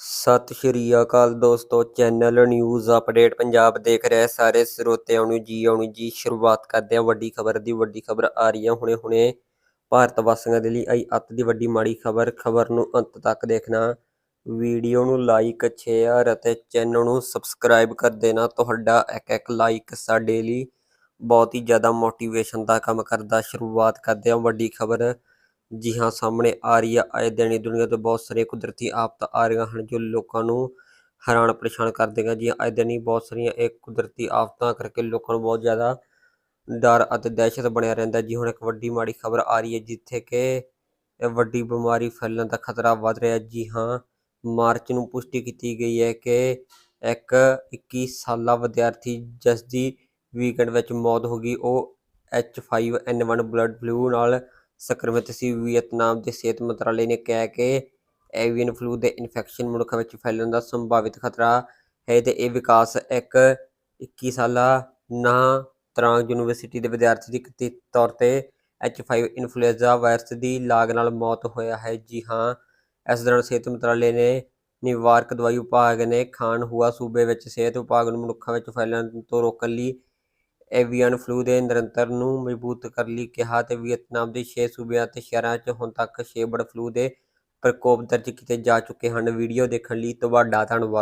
ਸਤਿ ਸ਼੍ਰੀ ਅਕਾਲ ਦੋਸਤੋ, channel news update Punjab ਦੇਖ ਰਹੇ ਸਾਰੇ ਸਰੋਤਿਆਂ ਨੂੰ ਜੀ, ਆਉਣੀ ਜੀ, ਸ਼ੁਰੂਆਤ ਕਰਦੇ ਹਾਂ ਵੱਡੀ ਖਬਰ ਦੀ, ਵੱਡੀ ਖਬਰ ਆ ਰਹੀ ਹੈ ਹੁਣੇ ਹੁਣੇ ਭਾਰਤ ਵਾਸੀਆਂ ਦੇ ਲਈ ਆਈ ਅੱਤ ਦੀ ਵੱਡੀ ਮਾੜੀ ਖਬਰ ਖਬਰ ਨੂੰ ਅੰਤ ਤੱਕ ਦੇਖਣਾ, ਵੀਡੀਓ ਨੂੰ ਲਾਈਕ ਸ਼ੇਅਰ ਅਤੇ ਚੈਨਲ ਨੂੰ ਸਬਸਕ੍ਰਾਈਬ ਕਰ ਦੇਣਾ, ਤੁਹਾਡਾ ਇੱਕ ਇੱਕ ਲਾਈਕ ਸਾਡੇ ਲਈ ਬਹੁਤ ਹੀ ਜ਼ਿਆਦਾ ਮੋਟੀਵੇਸ਼ਨ ਦਾ ਕੰਮ ਕਰਦਾ, ਸ਼ੁਰੂਆਤ ਕਰਦੇ ਹਾਂ ਵੱਡੀ ਖਬਰ। ਜੀ ਹਾਂ, ਸਾਹਮਣੇ ਆ ਰਹੀ ਆ। ਆਏ ਦਿਨ ਹੀ ਦੁਨੀਆ ਤੋਂ ਬਹੁਤ ਸਾਰੇ ਕੁਦਰਤੀ ਆਫਤਾਂ ਆ ਰਹੀਆਂ ਹਨ ਜੋ ਲੋਕਾਂ ਨੂੰ ਹੈਰਾਨ ਪਰੇਸ਼ਾਨ ਕਰਦੀਆਂ ਜੀ ਆਏ ਦਿਨ ਹੀ ਬਹੁਤ ਸਾਰੀਆਂ ਇਹ ਕੁਦਰਤੀ ਆਫਤਾਂ ਕਰਕੇ ਲੋਕਾਂ ਨੂੰ ਬਹੁਤ ਜ਼ਿਆਦਾ ਡਰ ਅਤੇ ਦਹਿਸ਼ਤ ਬਣਿਆ ਰਹਿੰਦਾ। ਜੀ ਹੁਣ ਇੱਕ ਵੱਡੀ ਮਾੜੀ ਖਬਰ ਆ ਰਹੀ ਹੈ ਜਿੱਥੇ ਕਿ ਵੱਡੀ ਬਿਮਾਰੀ ਫੈਲਣ ਦਾ ਖਤਰਾ ਵੱਧ ਰਿਹਾ ਜੀ ਹਾਂ, ਮਾਰਚ ਨੂੰ ਪੁਸ਼ਟੀ ਕੀਤੀ ਗਈ ਹੈ ਕਿ ਇੱਕ 21 ਸਾਲਾ ਵਿਦਿਆਰਥੀ ਜਿਸ ਦੀ ਵੀਕਐਂਡ ਵਿੱਚ ਮੌਤ ਹੋ ਗਈ, ਉਹ H5N1 ਬਲੱਡ ਫਲੂ ਨਾਲ ਸੰਕਰਮਿਤ ਸੀ ਵੀਅਤਨਾਮ ਦੇ ਸਿਹਤ ਮੰਤਰਾਲੇ ਨੇ ਕਿਹਾ ਕਿ ਐਵੀਅਨ ਫਲੂ ਦੇ ਇਨਫੈਕਸ਼ਨ ਮਨੁੱਖਾਂ ਵਿੱਚ ਫੈਲਣ ਦਾ ਸੰਭਾਵਿਤ ਖਤਰਾ ਹੈ ਤੇ ਇਹ ਵਿਕਾਸ ਇੱਕ 21 ਸਾਲਾ ਨਾ ਤਰਾਂਗ ਯੂਨੀਵਰਸਿਟੀ ਦੇ ਵਿਦਿਆਰਥੀ ਦੀ ਕਥਿਤ ਤੌਰ ਤੇ H5 ਇਨਫਲੂਐਂਜ਼ਾ ਵਾਇਰਸ ਦੀ ਲਾਗ ਨਾਲ ਮੌਤ ਹੋਇਆ ਹੈ। ਜੀ ਹਾਂ, ਇਸ ਦੌਰਾਨ ਸਿਹਤ ਮੰਤਰਾਲੇ ਨੇ ਨਿਵਾਰਕ ਦਵਾਈ ਵਿਭਾਗ ਨੇ ਖਾਨ ਹੁਆ ਸੂਬੇ ਵਿੱਚ ਸਿਹਤ ਵਿਭਾਗ ਨੂੰ ਮਨੁੱਖਾਂ ਵਿੱਚ ਫੈਲਣ ਤੋਂ ਰੋਕਣ ਲਈ ਐਵੀਅਨ ਫਲੂ ਦੇ ਨਿਰੰਤਰ ਨੂੰ ਮਜ਼ਬੂਤ ਕਰਨ ਲਈ ਕਿਹਾ ਤੇ ਵੀਅਤਨਾਮ ਦੇ 6 ਸੂਬਿਆਂ ਤੇ ਸ਼ਹਿਰਾਂ 'ਚ ਹੁਣ ਤੱਕ 6 ਬਰਡ ਫਲੂ ਦੇ ਪ੍ਰਕੋਪ ਦਰਜ ਕੀਤੇ ਜਾ ਚੁੱਕੇ ਹਨ। ਵੀਡੀਓ ਦੇਖਣ ਲਈ ਤੁਹਾਡਾ ਧੰਨਵਾਦ।